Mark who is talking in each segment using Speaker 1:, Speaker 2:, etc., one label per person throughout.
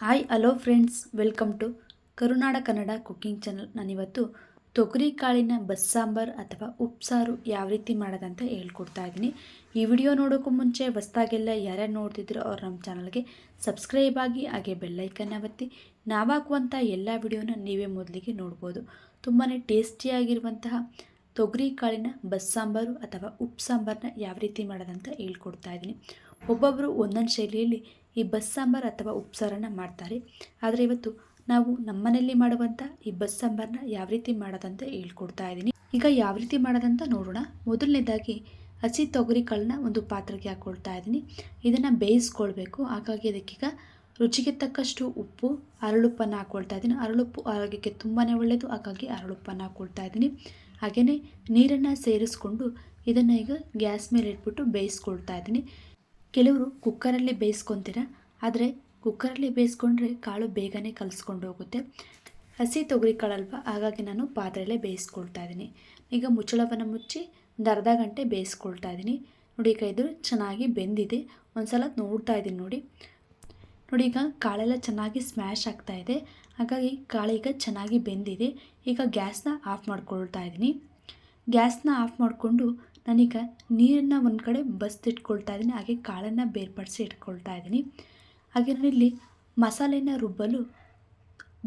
Speaker 1: Hi, hello friends. Welcome to Karunada Kannada cooking channel. ನಾನಿವತ್ತು ತೊಗರಿ ಕಾಳಿನ ಬಸ್ಸಾಂಬಾರ್ ಅಥವಾ ಉಪ್ಸಾರು ಯಾವ ರೀತಿ ಮಾಡೋದಂತ ಹೇಳ್ಕೊಡ್ತಾ ಇದ್ದೀನಿ. ಈ ವಿಡಿಯೋ ನೋಡೋಕ್ಕೂ ಮುಂಚೆ ಹೊಸ್ದಾಗೆಲ್ಲ ಯಾರ್ಯಾರು ನೋಡ್ತಿದ್ರು ಅವ್ರು ನಮ್ಮ ಚಾನಲ್ಗೆ ಸಬ್ಸ್ಕ್ರೈಬ್ ಆಗಿ ಹಾಗೆ ಬೆಲ್ಲೈಕನ್ನ ಒತ್ತಿ ನಾವಾಗುವಂಥ ಎಲ್ಲ ವಿಡಿಯೋನ ನೀವೇ ಮೊದಲಿಗೆ ನೋಡ್ಬೋದು. ತುಂಬಾ ಟೇಸ್ಟಿಯಾಗಿರುವಂತಹ ತೊಗರಿ ಕಾಳಿನ ಬಸ್ಸಾಂಬಾರು ಅಥವಾ ಉಪ್ಪು ಸಾಂಬಾರನ್ನ ಯಾವ ರೀತಿ ಮಾಡೋದಂತ ಹೇಳ್ಕೊಡ್ತಾ ಇದ್ದೀನಿ. ಒಬ್ಬೊಬ್ಬರು ಒಂದೊಂದು ಶೈಲಿಯಲ್ಲಿ ಈ ಬಸ್ಸಾಂಬಾರು ಅಥವಾ ಉಪ್ಸಾರನ್ನು ಮಾಡ್ತಾರೆ. ಆದರೆ ಇವತ್ತು ನಾವು ನಮ್ಮನೆಯಲ್ಲಿ ಮಾಡುವಂಥ ಈ ಬಸ್ಸಾಂಬಾರನ್ನ ಯಾವ ರೀತಿ ಮಾಡೋದಂತ ಹೇಳ್ಕೊಡ್ತಾ ಇದ್ದೀನಿ. ಈಗ ಯಾವ ರೀತಿ ಮಾಡೋದಂತ ನೋಡೋಣ. ಮೊದಲನೇದಾಗಿ ಹಸಿ ತೊಗರಿ ಕಾಳನ್ನ ಒಂದು ಪಾತ್ರೆಗೆ ಹಾಕ್ಕೊಳ್ತಾ ಇದ್ದೀನಿ. ಇದನ್ನು ಬೇಯಿಸ್ಕೊಳ್ಬೇಕು. ಹಾಗಾಗಿ ಅದಕ್ಕೀಗ ರುಚಿಗೆ ತಕ್ಕಷ್ಟು ಉಪ್ಪು, ಅರಳುಪ್ಪನ್ನು ಹಾಕ್ಕೊಳ್ತಾ ಇದ್ದೀನಿ. ಅರಳುಪ್ಪು ಆರೋಗ್ಯಕ್ಕೆ ತುಂಬಾ ಒಳ್ಳೆಯದು ಹಾಗಾಗಿ ಅರಳುಪ್ಪನ್ನು ಹಾಕ್ಕೊಳ್ತಾ ಇದ್ದೀನಿ. ಹಾಗೆಯೇ ನೀರನ್ನು ಸೇರಿಸ್ಕೊಂಡು ಇದನ್ನು ಈಗ ಗ್ಯಾಸ್ ಮೇಲೆ ಇಟ್ಬಿಟ್ಟು ಬೇಯಿಸ್ಕೊಳ್ತಾ ಇದ್ದೀನಿ. ಕೆಲವರು ಕುಕ್ಕರಲ್ಲಿ ಬೇಯಿಸ್ಕೊತೀರ? ಆದರೆ ಕುಕ್ಕರಲ್ಲಿ ಬೇಯಿಸ್ಕೊಂಡ್ರೆ ಕಾಳು ಬೇಗನೆ ಕಲಿಸ್ಕೊಂಡು ಹೋಗುತ್ತೆ. ಹಸಿ ತೊಗರಿ ಕಾಳಲ್ವ? ಹಾಗಾಗಿ ನಾನು ಪಾತ್ರೆಯಲ್ಲೇ ಬೇಯಿಸ್ಕೊಳ್ತಾ ಇದ್ದೀನಿ. ಈಗ ಮುಚ್ಚಳವನ್ನು ಮುಚ್ಚಿ ಒಂದು ಅರ್ಧ ಗಂಟೆ ಬೇಯಿಸ್ಕೊಳ್ತಾ ಇದ್ದೀನಿ. ನೋಡಿ, ಈಗ ಚೆನ್ನಾಗಿ ಬೆಂದಿದೆ. ಒಂದು ಸಲ ನೋಡ್ತಾ ಇದ್ದೀನಿ ನೋಡಿ. ನೋಡಿ, ಈಗ ಕಾಳೆಲ್ಲ ಚೆನ್ನಾಗಿ ಸ್ಮ್ಯಾಶ್ ಆಗ್ತಾ ಇದೆ. ಹಾಗಾಗಿ ಕಾಳೀಗ ಚೆನ್ನಾಗಿ ಬೆಂದಿದೆ. ಈಗ ಗ್ಯಾಸ್ನ ಆಫ್ ಮಾಡ್ಕೊಳ್ತಾ ಇದ್ದೀನಿ. ಗ್ಯಾಸ್ನ ಆಫ್ ಮಾಡಿಕೊಂಡು ನಾನೀಗ ನೀರನ್ನು ಒಂದು ಕಡೆ ಬಸ್ತಿಟ್ಕೊಳ್ತಾ ಇದ್ದೀನಿ, ಹಾಗೆ ಕಾಳನ್ನು ಬೇರ್ಪಡಿಸಿ ಇಟ್ಕೊಳ್ತಾ ಇದ್ದೀನಿ. ಹಾಗೆ ನಾನಿಲ್ಲಿ ಮಸಾಲೆನ ರುಬ್ಬಲು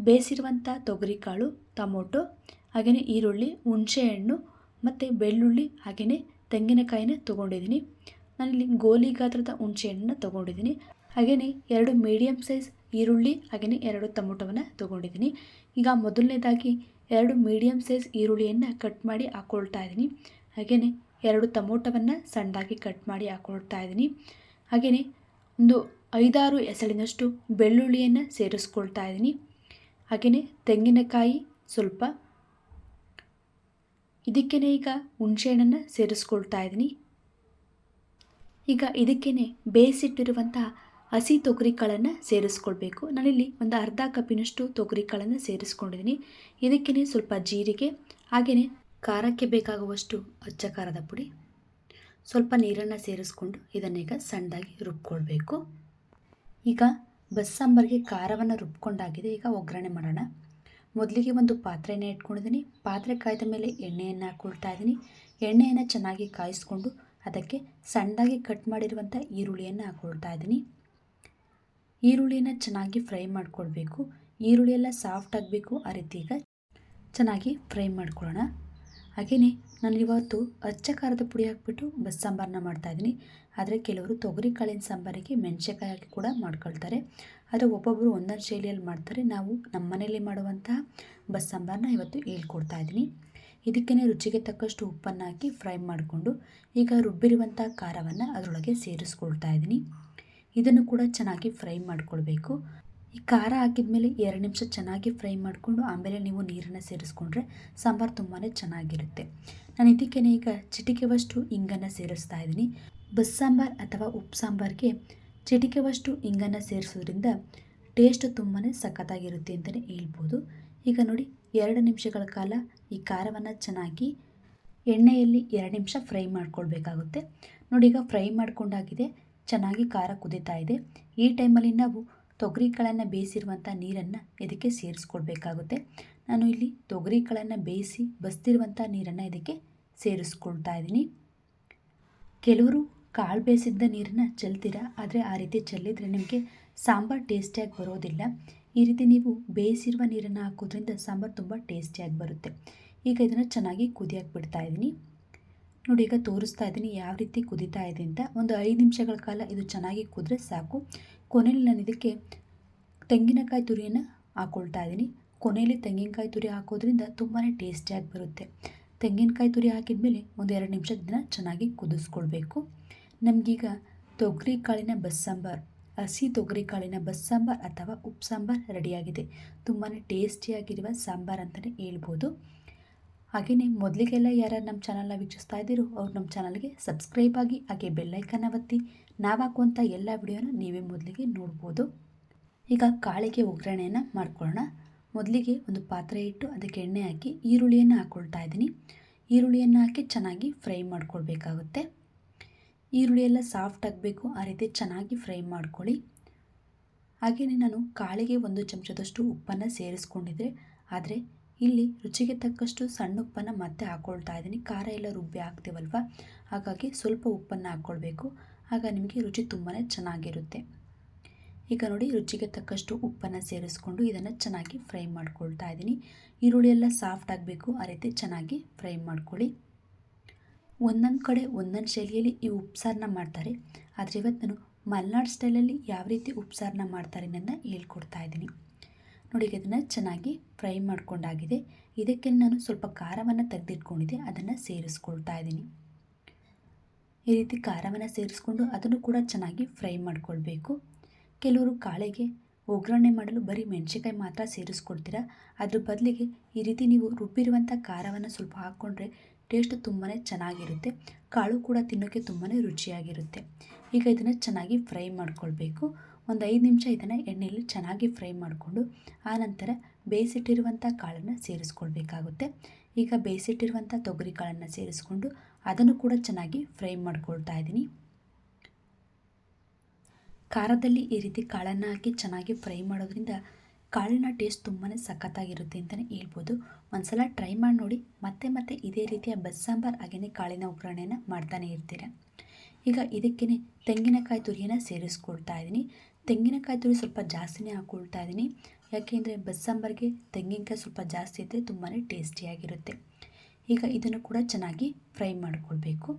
Speaker 1: ಬೇಯಿಸಿರುವಂಥ ತೊಗರಿಕಾಳು, ಟೊಮೊಟೊ ಹಾಗೆಯೇ ಈರುಳ್ಳಿ, ಹುಣಸೆಹಣ್ಣು ಮತ್ತು ಬೆಳ್ಳುಳ್ಳಿ ಹಾಗೆಯೇ ತೆಂಗಿನಕಾಯಿನ ತೊಗೊಂಡಿದ್ದೀನಿ. ನಾನಿಲ್ಲಿ ಗೋಲಿ ಗಾತ್ರದ ಹುಣಸೆಹಣ್ಣನ್ನ ತೊಗೊಂಡಿದ್ದೀನಿ. ಹಾಗೆಯೇ ಎರಡು ಮೀಡಿಯಮ್ ಸೈಜ್ ಈರುಳ್ಳಿ ಹಾಗೆಯೇ ಎರಡು ಟೊಮೊಟೊವನ್ನು ತೊಗೊಂಡಿದ್ದೀನಿ. ಈಗ ಮೊದಲನೇದಾಗಿ ಎರಡು ಮೀಡಿಯಮ್ ಸೈಜ್ ಈರುಳ್ಳಿಯನ್ನು ಕಟ್ ಮಾಡಿ ಹಾಕ್ಕೊಳ್ತಾ ಇದ್ದೀನಿ. ಹಾಗೆಯೇ ಎರಡು ಟೊಮೊಟೊವನ್ನು ಸಣ್ಣದಾಗಿ ಕಟ್ ಮಾಡಿ ಹಾಕ್ಕೊಳ್ತಾ ಇದ್ದೀನಿ. ಹಾಗೆಯೇ ಒಂದು ಐದಾರು ಎಸಳಿನಷ್ಟು ಬೆಳ್ಳುಳ್ಳಿಯನ್ನು ಸೇರಿಸ್ಕೊಳ್ತಾ ಇದ್ದೀನಿ. ಹಾಗೆಯೇ ತೆಂಗಿನಕಾಯಿ ಸ್ವಲ್ಪ. ಇದಕ್ಕೇ ಈಗ ಹುಣಸೆಹಣ್ಣನ್ನು ಸೇರಿಸ್ಕೊಳ್ತಾ ಇದ್ದೀನಿ. ಈಗ ಇದಕ್ಕೇ ಬೇಯಿಸಿಟ್ಟಿರುವಂಥ ಹಸಿ ತೊಗರಿ ಕಾಳನ್ನು ಸೇರಿಸ್ಕೊಳ್ಬೇಕು. ನಾನಿಲ್ಲಿ ಒಂದು ಅರ್ಧ ಕಪ್ಪಿನಷ್ಟು ತೊಗರಿ ಕಾಳನ್ನು ಸೇರಿಸ್ಕೊಂಡಿದ್ದೀನಿ. ಇದಕ್ಕೇ ಸ್ವಲ್ಪ ಜೀರಿಗೆ ಹಾಗೆಯೇ ಖಾರಕ್ಕೆ ಬೇಕಾಗುವಷ್ಟು ಅಚ್ಚ ಖಾರದ ಪುಡಿ, ಸ್ವಲ್ಪ ನೀರನ್ನು ಸೇರಿಸ್ಕೊಂಡು ಇದನ್ನೀಗ ಸಣ್ಣದಾಗಿ ರುಬ್ಕೊಳ್ಬೇಕು. ಈಗ ಬಸ್ಸಾಂಬಾರಿಗೆ ಖಾರವನ್ನು ರುಬ್ಕೊಂಡಾಗಿದೆ, ಈಗ ಒಗ್ಗರಣೆ ಮಾಡೋಣ. ಮೊದಲಿಗೆ ಒಂದು ಪಾತ್ರೆಯನ್ನು ಇಟ್ಕೊಂಡಿದ್ದೀನಿ. ಪಾತ್ರೆ ಕಾಯ್ದ ಮೇಲೆ ಎಣ್ಣೆಯನ್ನು ಹಾಕ್ಕೊಳ್ತಾ ಇದ್ದೀನಿ. ಎಣ್ಣೆಯನ್ನು ಚೆನ್ನಾಗಿ ಕಾಯಿಸ್ಕೊಂಡು ಅದಕ್ಕೆ ಸಣ್ಣದಾಗಿ ಕಟ್ ಮಾಡಿರುವಂಥ ಈರುಳ್ಳಿಯನ್ನು ಹಾಕ್ಕೊಳ್ತಾ ಇದ್ದೀನಿ. ಈರುಳ್ಳಿನ ಚೆನ್ನಾಗಿ ಫ್ರೈ ಮಾಡ್ಕೊಳ್ಬೇಕು. ಈರುಳ್ಳಿ ಎಲ್ಲ ಸಾಫ್ಟ್ ಆಗಬೇಕು, ಆ ರೀತಿ ಈಗ ಚೆನ್ನಾಗಿ ಫ್ರೈ ಮಾಡ್ಕೊಳ್ಳೋಣ. ಹಾಗೆಯೇ ನಾನು ಇವತ್ತು ಅಚ್ಚ ಖಾರದ ಪುಡಿ ಹಾಕ್ಬಿಟ್ಟು ಬಸ್ ಸಾಂಬಾರನ್ನ ಮಾಡ್ತಾಯಿದ್ದೀನಿ. ಆದರೆ ಕೆಲವರು ತೊಗರಿ ಕಾಳಿನ ಸಾಂಬಾರಿಗೆ ಮೆಣಸೆಕಾಯಿ ಹಾಕಿ ಕೂಡ ಮಾಡ್ಕೊಳ್ತಾರೆ. ಆದರೆ ಒಬ್ಬೊಬ್ಬರು ಒಂದೊಂದು ಶೈಲಿಯಲ್ಲಿ ಮಾಡ್ತಾರೆ. ನಾವು ನಮ್ಮ ಮನೆಯಲ್ಲಿ ಮಾಡುವಂತಹ ಬಸ್ ಸಾಂಬಾರನ್ನ ಇವತ್ತು ಹೇಳ್ಕೊಡ್ತಾ ಇದ್ದೀನಿ ಇದಕ್ಕೇ ರುಚಿಗೆ ತಕ್ಕಷ್ಟು ಉಪ್ಪನ್ನು ಹಾಕಿ ಫ್ರೈ ಮಾಡಿಕೊಂಡು ಈಗ ರುಬ್ಬಿರುವಂಥ ಖಾರವನ್ನು ಅದರೊಳಗೆ ಸೇರಿಸ್ಕೊಳ್ತಾ ಇದ್ದೀನಿ ಇದನ್ನು ಕೂಡ ಚೆನ್ನಾಗಿ ಫ್ರೈ ಮಾಡ್ಕೊಳ್ಬೇಕು. ಈ ಖಾರ ಹಾಕಿದ ಮೇಲೆ ಎರಡು ನಿಮಿಷ ಚೆನ್ನಾಗಿ ಫ್ರೈ ಮಾಡಿಕೊಂಡು ಆಮೇಲೆ ನೀವು ನೀರನ್ನು ಸೇರಿಸ್ಕೊಂಡ್ರೆ ಸಾಂಬಾರು ತುಂಬಾ ಚೆನ್ನಾಗಿರುತ್ತೆ. ನಾನು ಇದಕ್ಕೆ ಈಗ ಚಿಟಿಕೆವಷ್ಟು ಇಂಗನ್ನು ಸೇರಿಸ್ತಾ ಇದ್ದೀನಿ. ಬಸ್ ಸಾಂಬಾರು ಅಥವಾ ಉಪ್ಪು ಸಾಂಬಾರಿಗೆ ಚಿಟಿಕೆವಷ್ಟು ಇಂಗನ್ನು ಸೇರಿಸೋದ್ರಿಂದ ಟೇಸ್ಟ್ ತುಂಬಾ ಸಖತ್ತಾಗಿರುತ್ತೆ ಅಂತಲೇ ಹೇಳ್ಬೋದು. ಈಗ ನೋಡಿ, ಎರಡು ನಿಮಿಷಗಳ ಕಾಲ ಈ ಖಾರವನ್ನು ಚೆನ್ನಾಗಿ ಎಣ್ಣೆಯಲ್ಲಿ ಎರಡು ನಿಮಿಷ ಫ್ರೈ ಮಾಡ್ಕೊಳ್ಬೇಕಾಗುತ್ತೆ. ನೋಡಿ, ಈಗ ಫ್ರೈ ಮಾಡ್ಕೊಂಡಾಗಿದೆ, ಚೆನ್ನಾಗಿ ಖಾರ ಕುದೀತಾ ಇದೆ. ಈ ಟೈಮಲ್ಲಿ ನಾವು ತೊಗರಿ ಕಾಳನ್ನು ಬೇಯಿಸಿರುವಂಥ ನೀರನ್ನು ಇದಕ್ಕೆ ಸೇರಿಸ್ಕೊಳ್ಬೇಕಾಗುತ್ತೆ. ನಾನು ಇಲ್ಲಿ ತೊಗರಿ ಕಾಳನ್ನು ಬೇಯಿಸಿ ಬಸ್ತಿರುವಂಥ ನೀರನ್ನು ಇದಕ್ಕೆ ಸೇರಿಸ್ಕೊಳ್ತಾ ಇದ್ದೀನಿ. ಕೆಲವರು ಕಾಳು ಬೇಯಿಸಿದ್ದ ನೀರನ್ನು ಚೆಲ್ತೀರಾ? ಆದರೆ ಆ ರೀತಿ ಚೆಲ್ಲಿದರೆ ನಿಮಗೆ ಸಾಂಬಾರು ಟೇಸ್ಟಿಯಾಗಿ ಬರೋದಿಲ್ಲ. ಈ ರೀತಿ ನೀವು ಬೇಯಿಸಿರುವ ನೀರನ್ನು ಹಾಕೋದ್ರಿಂದ ಸಾಂಬಾರು ತುಂಬ ಟೇಸ್ಟಿಯಾಗಿ ಬರುತ್ತೆ. ಈಗ ಇದನ್ನು ಚೆನ್ನಾಗಿ ಕುದಿಯಾಗಿ ಬಿಡ್ತಾ ಇದ್ದೀನಿ. ನೋಡಿ, ಈಗ ತೋರಿಸ್ತಾ ಇದ್ದೀನಿ ಯಾವ ರೀತಿ ಕುದೀತಾ ಇದೆ ಅಂತ. ಒಂದು ಐದು ನಿಮಿಷಗಳ ಕಾಲ ಇದು ಚೆನ್ನಾಗಿ ಕುದ್ರೆ ಸಾಕು. ಕೊನೆಯಲ್ಲಿ ನಾನು ಇದಕ್ಕೆ ತೆಂಗಿನಕಾಯಿ ತುರಿಯನ್ನು ಹಾಕ್ಕೊಳ್ತಾ ಇದ್ದೀನಿ. ಕೊನೆಯಲ್ಲಿ ತೆಂಗಿನಕಾಯಿ ತುರಿ ಹಾಕೋದ್ರಿಂದ ತುಂಬಾ ಟೇಸ್ಟಿಯಾಗಿ ಬರುತ್ತೆ. ತೆಂಗಿನಕಾಯಿ ತುರಿ ಹಾಕಿದ ಮೇಲೆ ಒಂದು ಎರಡು ನಿಮಿಷದ ದಿನ ಚೆನ್ನಾಗಿ ಕುದಿಸ್ಕೊಳ್ಬೇಕು. ನಮಗೀಗ ತೊಗರಿ ಕಾಳಿನ ಬಸ್ಸಾಂಬಾರ್, ಹಸಿ ತೊಗರಿ ಕಾಳಿನ ಬಸ್ಸಾಂಬಾರ್ ಅಥವಾ ಉಪ್ಪು ಸಾಂಬಾರ್ ರೆಡಿಯಾಗಿದೆ. ತುಂಬಾ ಟೇಸ್ಟಿಯಾಗಿರುವ ಸಾಂಬಾರ್ ಅಂತಲೇ ಹೇಳ್ಬೋದು. ಹಾಗೆಯೇ ಮೊದಲಿಗೆಲ್ಲ ಯಾರು ನಮ್ಮ ಚಾನಲ್ನ ವೀಕ್ಷಿಸ್ತಾ ಇದ್ದೀರೋ ಅವ್ರು ನಮ್ಮ ಚಾನಲ್ಗೆ ಸಬ್ಸ್ಕ್ರೈಬ್ ಆಗಿ ಹಾಗೆ ಬೆಲ್ಲೈಕನ್ನ ಒತ್ತಿ. ನಾವು ಹಾಕುವಂಥ ಎಲ್ಲ ವಿಡಿಯೋನ ನೀವೇ ಮೊದಲಿಗೆ ನೋಡ್ಬೋದು. ಈಗ ಕಾಳಿಗೆ ಒಗ್ಗರಣೆಯನ್ನು ಮಾಡ್ಕೊಳ್ಳೋಣ. ಮೊದಲಿಗೆ ಒಂದು ಪಾತ್ರೆ ಇಟ್ಟು ಅದಕ್ಕೆ ಎಣ್ಣೆ ಹಾಕಿ ಈರುಳ್ಳಿಯನ್ನು ಹಾಕ್ಕೊಳ್ತಾ ಇದ್ದೀನಿ. ಈರುಳ್ಳಿಯನ್ನು ಹಾಕಿ ಚೆನ್ನಾಗಿ ಫ್ರೈ ಮಾಡ್ಕೊಳ್ಬೇಕಾಗುತ್ತೆ. ಈರುಳ್ಳಿ ಎಲ್ಲ ಸಾಫ್ಟ್ ಆಗಬೇಕು, ಆ ರೀತಿ ಚೆನ್ನಾಗಿ ಫ್ರೈ ಮಾಡ್ಕೊಳ್ಳಿ. ಹಾಗೆಯೇ ನಾನು ಕಾಳಿಗೆ ಒಂದು ಚಮಚದಷ್ಟು ಉಪ್ಪನ್ನು ಸೇರಿಸ್ಕೊಂಡಿದ್ದೆ ಆದರೆ ಇಲ್ಲಿ ರುಚಿಗೆ ತಕ್ಕಷ್ಟು ಸಣ್ಣ ಉಪ್ಪನ್ನು ಮತ್ತೆ ಹಾಕ್ಕೊಳ್ತಾ ಇದ್ದೀನಿ. ಖಾರ ಎಲ್ಲ ರುಬ್ಬಿ ಹಾಕ್ತೀವಲ್ವ? ಹಾಗಾಗಿ ಸ್ವಲ್ಪ ಉಪ್ಪನ್ನು ಹಾಕ್ಕೊಳ್ಬೇಕು ಆಗ ನಿಮಗೆ ರುಚಿ ತುಂಬಾ ಚೆನ್ನಾಗಿರುತ್ತೆ. ಈಗ ನೋಡಿ ರುಚಿಗೆ ತಕ್ಕಷ್ಟು ಉಪ್ಪನ್ನು ಸೇರಿಸ್ಕೊಂಡು ಇದನ್ನು ಚೆನ್ನಾಗಿ ಫ್ರೈ ಮಾಡ್ಕೊಳ್ತಾ ಇದ್ದೀನಿ. ಈರುಳ್ಳಿ ಎಲ್ಲ ಸಾಫ್ಟ್ ಆಗಬೇಕು, ಆ ರೀತಿ ಚೆನ್ನಾಗಿ ಫ್ರೈ ಮಾಡ್ಕೊಳ್ಳಿ. ಒಂದೊಂದು ಕಡೆ, ಒಂದೊಂದು ಶೈಲಿಯಲ್ಲಿ ಈ ಉಪ್ಸಾರನ್ನ ಮಾಡ್ತಾರೆ. ಆದರೆ ಇವತ್ತು ನಾನು ಮಲೆನಾಡು ಸ್ಟೈಲಲ್ಲಿ ಯಾವ ರೀತಿ ಉಪ್ಸಾರನ್ನ ಮಾಡ್ತಾರೆ ನನ್ನ ಹೇಳ್ಕೊಡ್ತಾ ಇದ್ದೀನಿ. ನೋಡಿ ಇದನ್ನು ಚೆನ್ನಾಗಿ ಫ್ರೈ ಮಾಡ್ಕೊಂಡಾಗಿದೆ. ಇದಕ್ಕೆ ನಾನು ಸ್ವಲ್ಪ ಖಾರವನ್ನು ತೆಗೆದಿಟ್ಕೊಂಡಿದ್ದೆ, ಅದನ್ನು ಸೇರಿಸ್ಕೊಳ್ತಾ ಇದ್ದೀನಿ. ಈ ರೀತಿ ಖಾರವನ್ನು ಸೇರಿಸ್ಕೊಂಡು ಅದನ್ನು ಕೂಡ ಚೆನ್ನಾಗಿ ಫ್ರೈ ಮಾಡಿಕೊಳ್ಬೇಕು. ಕೆಲವರು ಕಾಳೆಗೆ ಒಗ್ಗರಣೆ ಮಾಡಲು ಬರೀ ಮೆಣಸಿನ್ಕಾಯಿ ಮಾತ್ರ ಸೇರಿಸ್ಕೊಡ್ತೀರಾ? ಅದ್ರ ಬದಲಿಗೆ ಈ ರೀತಿ ನೀವು ರುಬ್ಬಿರುವಂಥ ಖಾರವನ್ನು ಸ್ವಲ್ಪ ಹಾಕ್ಕೊಂಡ್ರೆ ಟೇಸ್ಟ್ ತುಂಬಾ ಚೆನ್ನಾಗಿರುತ್ತೆ. ಕಾಳು ಕೂಡ ತಿನ್ನೋಕ್ಕೆ ತುಂಬಾ ರುಚಿಯಾಗಿರುತ್ತೆ. ಈಗ ಇದನ್ನು ಚೆನ್ನಾಗಿ ಫ್ರೈ ಮಾಡ್ಕೊಳ್ಬೇಕು. ಒಂದು ಐದು ನಿಮಿಷ ಇದನ್ನು ಎಣ್ಣೆಯಲ್ಲಿ ಚೆನ್ನಾಗಿ ಫ್ರೈ ಮಾಡಿಕೊಂಡು ಆನಂತರ ಬೇಯಿಸಿಟ್ಟಿರುವಂಥ ಕಾಳನ್ನು ಸೇರಿಸ್ಕೊಳ್ಬೇಕಾಗುತ್ತೆ. ಈಗ ಬೇಯಿಸಿಟ್ಟಿರುವಂಥ ತೊಗರಿ ಕಾಳನ್ನು ಸೇರಿಸ್ಕೊಂಡು ಅದನ್ನು ಕೂಡ ಚೆನ್ನಾಗಿ ಫ್ರೈ ಮಾಡ್ಕೊಳ್ತಾ ಇದ್ದೀನಿ. ಖಾರದಲ್ಲಿ ಈ ರೀತಿ ಕಾಳನ್ನು ಹಾಕಿ ಚೆನ್ನಾಗಿ ಫ್ರೈ ಮಾಡೋದ್ರಿಂದ ಕಾಳಿನ ಟೇಸ್ಟ್ ತುಂಬಾ ಸಖತ್ತಾಗಿರುತ್ತೆ ಅಂತಲೇ ಹೇಳ್ಬೋದು. ಒಂದ್ಸಲ ಟ್ರೈ ಮಾಡಿ ನೋಡಿ, ಮತ್ತೆ ಮತ್ತೆ ಇದೇ ರೀತಿಯ ಬಸ್ ಹಾಗೇ ಕಾಳಿನ ಒಗ್ಗರಣೆಯನ್ನು ಮಾಡ್ತಾನೆ ಇರ್ತೀರ. ಈಗ ಇದಕ್ಕೇ ತೆಂಗಿನಕಾಯಿ ತುರಿಯನ್ನು ಸೇರಿಸ್ಕೊಳ್ತಾ ಇದ್ದೀನಿ. ತೆಂಗಿನಕಾಯಿ ತುರಿ ಸ್ವಲ್ಪ ಜಾಸ್ತಿನೇ ಹಾಕ್ಕೊಳ್ತಾ ಇದ್ದೀನಿ. ಯಾಕೆಂದರೆ ಬಸ್ ಸಾಂಬಾರಿಗೆ ತೆಂಗಿನಕಾಯಿ ಸ್ವಲ್ಪ ಜಾಸ್ತಿ ಇದ್ದರೆ ತುಂಬಾ ಟೇಸ್ಟಿಯಾಗಿರುತ್ತೆ. ಈಗ ಇದನ್ನು ಕೂಡ ಚೆನ್ನಾಗಿ ಫ್ರೈ ಮಾಡಿಕೊಳ್ಬೇಕು.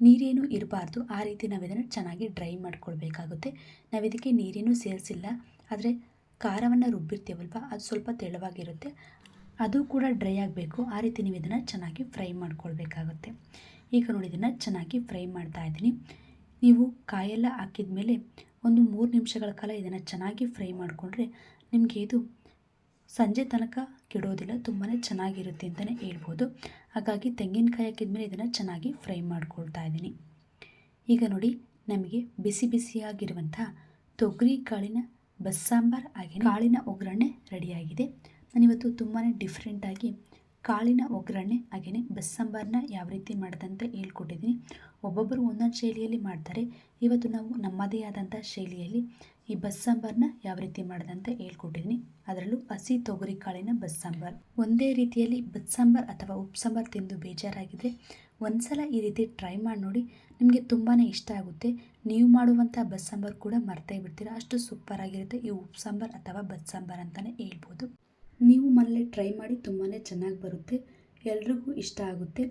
Speaker 1: ನೀರೇನು ಇರಬಾರ್ದು, ಆ ರೀತಿ ನಾವು ಇದನ್ನು ಚೆನ್ನಾಗಿ ಡ್ರೈ ಮಾಡ್ಕೊಳ್ಬೇಕಾಗುತ್ತೆ. ನಾವು ಇದಕ್ಕೆ ನೀರೇನು ಸೇರಿಸಿಲ್ಲ, ಆದರೆ ಖಾರವನ್ನು ರುಬ್ಬಿರ್ತೀವಲ್ವ, ಅದು ಸ್ವಲ್ಪ ತೆಳುವಾಗಿರುತ್ತೆ, ಅದು ಕೂಡ ಡ್ರೈ ಆಗಬೇಕು, ಆ ರೀತಿ ನೀವು ಇದನ್ನು ಚೆನ್ನಾಗಿ ಫ್ರೈ ಮಾಡ್ಕೊಳ್ಬೇಕಾಗುತ್ತೆ. ಈಗ ನೋಡಿ, ಇದನ್ನು ಚೆನ್ನಾಗಿ ಫ್ರೈ ಮಾಡ್ತಾ ಇದ್ದೀನಿ. ನೀವು ಕಾಯೆಲ್ಲ ಹಾಕಿದ ಮೇಲೆ ಒಂದು ಮೂರು ನಿಮಿಷಗಳ ಕಾಲ ಇದನ್ನು ಚೆನ್ನಾಗಿ ಫ್ರೈ ಮಾಡಿಕೊಂಡ್ರೆ ನಿಮಗೆ ಇದು ಸಂಜೆ ತನಕ ಕೆಡೋದಿಲ್ಲ ತುಂಬಾ ಚೆನ್ನಾಗಿರುತ್ತೆ ಅಂತಲೇ ಹೇಳ್ಬೋದು. ಹಾಗಾಗಿ ತೆಂಗಿನಕಾಯಿ ಹಾಕಿದ್ಮೇಲೆ ಇದನ್ನು ಚೆನ್ನಾಗಿ ಫ್ರೈ ಮಾಡ್ಕೊಳ್ತಾ ಇದ್ದೀನಿ. ಈಗ ನೋಡಿ, ನಮಗೆ ಬಿಸಿ ಬಿಸಿಯಾಗಿರುವಂಥ ತೊಗರಿ ಕಾಳಿನ ಬಸ್ಸಾಂಬಾರ್ ಹಾಗೆ ಕಾಳಿನ ಒಗ್ಗರಣೆ ರೆಡಿಯಾಗಿದೆ. ನಾನಿವತ್ತು ತುಂಬಾ ಡಿಫ್ರೆಂಟಾಗಿ ಕಾಳಿನ ಒಗ್ಗರಣೆ ಹಾಗೆಯೇ ಬಸ್ಸಾಂಬಾರನ್ನ ಯಾವ ರೀತಿ ಮಾಡೋದಂತ ಹೇಳ್ಕೊಟ್ಟಿದ್ದೀನಿ. ಒಬ್ಬೊಬ್ಬರು ಒಂದೊಂದು ಶೈಲಿಯಲ್ಲಿ ಮಾಡ್ತಾರೆ. ಇವತ್ತು ನಾವು ನಮ್ಮದೇ ಆದಂಥ ಶೈಲಿಯಲ್ಲಿ ಈ ಬಸ್ಸಾಂಬಾರನ್ನ ಯಾವ ರೀತಿ ಮಾಡೋದಂತ ಹೇಳ್ಕೊಟ್ಟಿದ್ದೀನಿ. ಅದರಲ್ಲೂ ಹಸಿ ತೊಗರಿ ಕಾಳಿನ ಬಸ್ಸಾಂಬಾರ್. ಒಂದೇ ರೀತಿಯಲ್ಲಿ ಬಸ್ಸಾಂಬಾರ್ ಅಥವಾ ಉಪ್ಸಾಂಬಾರ್ ತಿಂದು ಬೇಜಾರಾಗಿದ್ದರೆ ಒಂದ್ಸಲ ಈ ರೀತಿ ಟ್ರೈ ಮಾಡಿ ನೋಡಿ, ನಿಮಗೆ ತುಂಬಾ ಇಷ್ಟ ಆಗುತ್ತೆ. ನೀವು ಮಾಡುವಂಥ ಬಸ್ಸಾಂಬಾರ್ ಕೂಡ ಮರ್ತೇ ಬಿಡ್ತೀರಾ. ಅಷ್ಟು ಸೂಪರಾಗಿರುತ್ತೆ ಈ ಉಪ್ಸಾಂಬಾರ್ ಅಥವಾ ಬಸ್ಸಾಂಬಾರ್ ಅಂತಲೇ ಹೇಳ್ಬೋದು. ನೀವು ಮನೇಲಿ ಟ್ರೈ ಮಾಡಿ ತುಂಬಾ ಚೆನ್ನಾಗಿ ಬರುತ್ತೆ, ಎಲ್ರಿಗೂ ಇಷ್ಟ ಆಗುತ್ತೆ.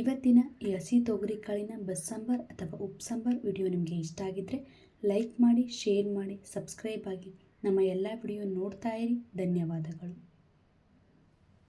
Speaker 1: ಇವತ್ತಿನ ಈ ಹಸಿ ತೊಗರಿ ಕಾಳಿನ ಬಸ್ಸಾಂಬಾರ್ ಅಥವಾ ಉಪ್ಸಾಂಬಾರ್ ವಿಡಿಯೋ ನಿಮಗೆ ಇಷ್ಟ ಆಗಿದ್ದರೆ ಲೈಕ್ ಮಾಡಿ ಶೇರ್ ಮಾಡಿ ಸಬ್ಸ್ಕ್ರೈಬ್ ಆಗಿ ನಮ್ಮ ಎಲ್ಲ ವಿಡಿಯೋ ನೋಡ್ತಾ ಇರಿ. ಧನ್ಯವಾದಗಳು.